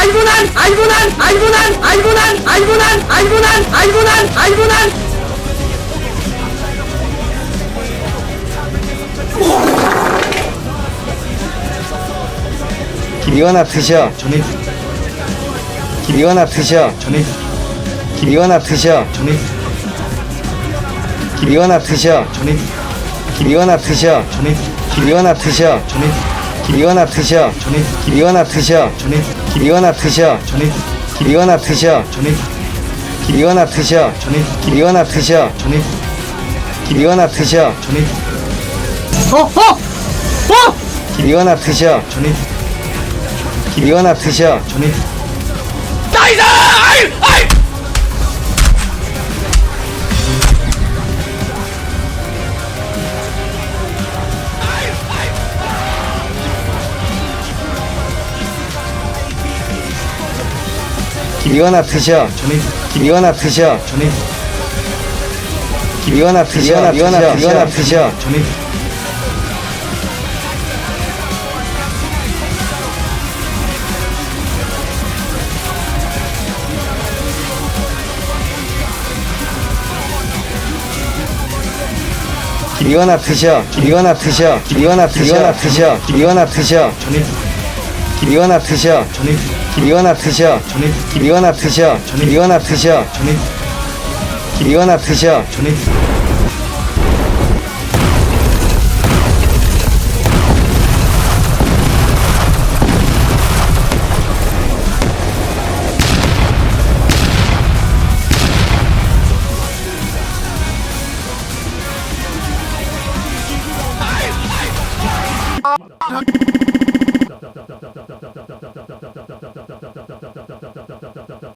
아이고 난 아이고 난 아이고 난 아이고 난 아이고 난 아이고 난 아이고 난 아이고 난 이거나 드셔. 전해 이거나 드셔. 전해 이거나 드셔. 전해 이거나 드셔. 전해 이거나 드셔. 전해 이거나 드셔. 전해 이거나 드셔. 이거나 드셔. 이거나 드셔. 이거나 드셔. 이거나 드셔. 이거나 드셔. 이거나 드셔. 전해 어어 어! 이거나 드셔. 이거나 드셔. 나이스 아이 아이 이거나 드셔. 이거나 드셔. 이거나 드셔. 이거나 이거나 이거나 드셔. 이거나 드셔. 이거나 드셔. 이거나 드셔. 이거나 드셔. 이거나 드셔. 이건 아트셔. 이건 아트셔. 이건 아트셔. 이건 아트셔. 이건 아트셔.